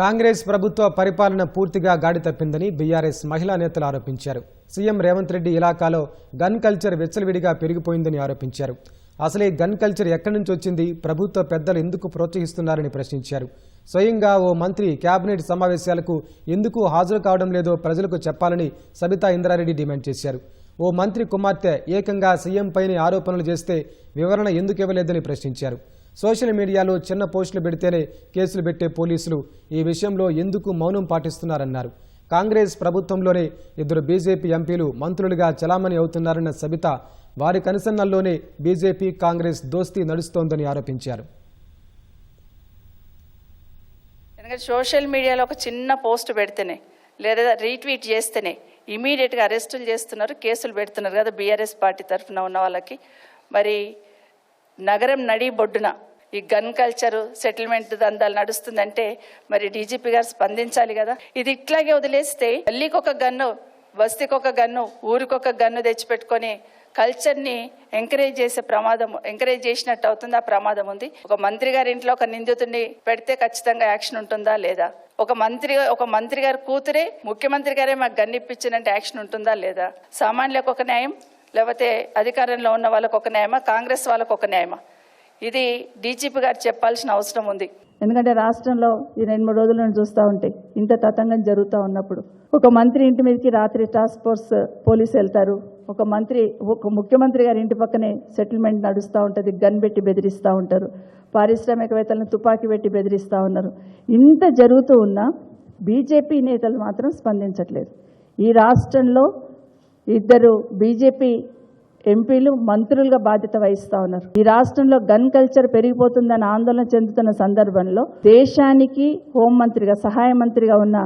కాంగ్రెస్ ప్రభుత్వ పరిపాలన పూర్తిగా గాడి తప్పిందని బీఆర్ఎస్ మహిళా నేతలు ఆరోపించారు. సీఎం రేవంత్ రెడ్డి ఇలాకాలో గన్ కల్చర్ వెచ్చలవిడిగా పెరిగిపోయిందని ఆరోపించారు. అసలే గన్ కల్చర్ ఎక్కడి నుంచి వచ్చింది? ప్రభుత్వ పెద్దలు ఎందుకు ప్రోత్సహిస్తున్నారని ప్రశ్నించారు. స్వయంగా ఓ మంత్రి కేబినెట్ సమావేశాలకు ఎందుకు హాజరు కావడం లేదో ప్రజలకు చెప్పాలని సబితా ఇంద్రారెడ్డి డిమాండ్ చేశారు. ఓ మంత్రి కుమార్తె ఏకంగా సీఎంపైనే ఆరోపణలు చేస్తే వివరణ ఎందుకు ఇవ్వలేదని ప్రశ్నించారు. సోషల్ మీడియాలో చిన్న పోస్టులు పెడితేనే కేసులు పెట్టే పోలీసులు ఈ విషయంలో ఎందుకు మౌనం పాటిస్తున్నారన్నారు. కాంగ్రెస్ ప్రభుత్వంలోనే ఇద్దరు బీజేపీ ఎంపీలు మంత్రులుగా చలామణి అవుతున్నారన్న సబిత వారి కనుసన్నల్లోనే బీజేపీ కాంగ్రెస్ దోస్తీ నడుస్తోందని ఆరోపించారు. సోషల్ మీడియాలో ఒక చిన్న పోస్ట్ పెడితేనే లేదా రీట్వీట్ చేస్తేనే ఇమీడియట్గా అరెస్టులు చేస్తున్నారు కేసులు పెడుతున్నారు కదా బీఆర్ఎస్ పార్టీ తరఫున ఉన్న వాళ్ళకి. మరి నగరం నడి బొడ్డున ఈ గన్ కల్చరు సెటిల్మెంట్ దందాలు నడుస్తుందంటే మరి డీజీపీ గారు స్పందించాలి కదా. ఇది ఇట్లాగే వదిలేస్తే గల్లీకి ఒక గన్ను బస్తీకి ఒక గన్ను ఊరికొక గన్ను తెచ్చిపెట్టుకొని కల్చర్ని ఎంకరేజ్ చేసే ప్రమాదం ఎంకరేజ్ చేసినట్టు అవుతుంది? ఆ ప్రమాదం ఉంది. ఒక మంత్రి గారి ఇంట్లో ఒక నిందితుడిని పెడితే ఖచ్చితంగా యాక్షన్ ఉంటుందా లేదా? ఒక మంత్రి ఒక మంత్రి గారి కూతురే ముఖ్యమంత్రి గారే మాకు గన్ను ఇప్పించినట్టు యాక్షన్ ఉంటుందా లేదా? సామాన్యులకు ఒక న్యాయం? లేకపోతే అధికారంలో ఉన్న వాళ్ళకు ఒక న్యాయమా కాంగ్రెస్ వాళ్ళకు ఒక న్యాయమా? ఇది డీజీపీ గారు చెప్పాల్సిన అవసరం ఉంది. ఎందుకంటే రాష్ట్రంలో ఈ రెండు మూడు రోజుల నుంచి చూస్తూ ఉంటే ఇంత తతంగం జరుగుతూ ఉన్నప్పుడు. ఒక మంత్రి ఇంటి మీదకి రాత్రి టాస్క్ ఫోర్స్ పోలీసు వెళ్తారు. ఒక మంత్రి ఒక ముఖ్యమంత్రి గారి ఇంటి పక్కనే సెటిల్మెంట్ నడుస్తూ ఉంటుంది గన్ పెట్టి బెదిరిస్తూ ఉంటారు. పారిశ్రామికవేత్తలను తుపాకీ పెట్టి బెదిరిస్తూ ఉన్నారు. ఇంత జరుగుతూ ఉన్నా బీజేపీ నేతలు మాత్రం స్పందించట్లేదు. ఈ రాష్ట్రంలో ఇద్దరు బీజేపీ ఎంపీలు మంత్రులుగా బాధ్యత వహిస్తా ఉన్నారు. ఈ రాష్ట్రంలో గన్ కల్చర్ పెరిగిపోతుందని ఆందోళన చెందుతున్న సందర్భంలో దేశానికి హోంమంత్రిగా సహాయ మంత్రిగా ఉన్న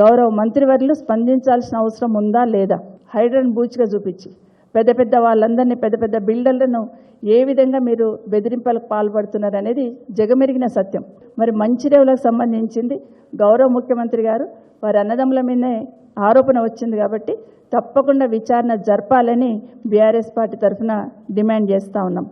గౌరవ మంత్రివర్యులు స్పందించాల్సిన అవసరం ఉందా లేదా? హైడ్రన్ బూచ్గా చూపించి. పెద్ద పెద్ద వాళ్ళందరినీ పెద్ద పెద్ద బిల్డర్లను ఏ విధంగా మీరు బెదిరింపులకు పాల్పడుతున్నారు అనేది జగమెరిగిన సత్యం. మరి మంచిర్యాలకు సంబంధించింది గౌరవ ముఖ్యమంత్రి గారు వారి అన్నదమ్ముల మీదనే ఆరోపణ వచ్చింది కాబట్టి తప్పకుండా విచారణ జరపాలని బీఆర్ఎస్ పార్టీ తరఫున డిమాండ్ చేస్తూ ఉన్నాం.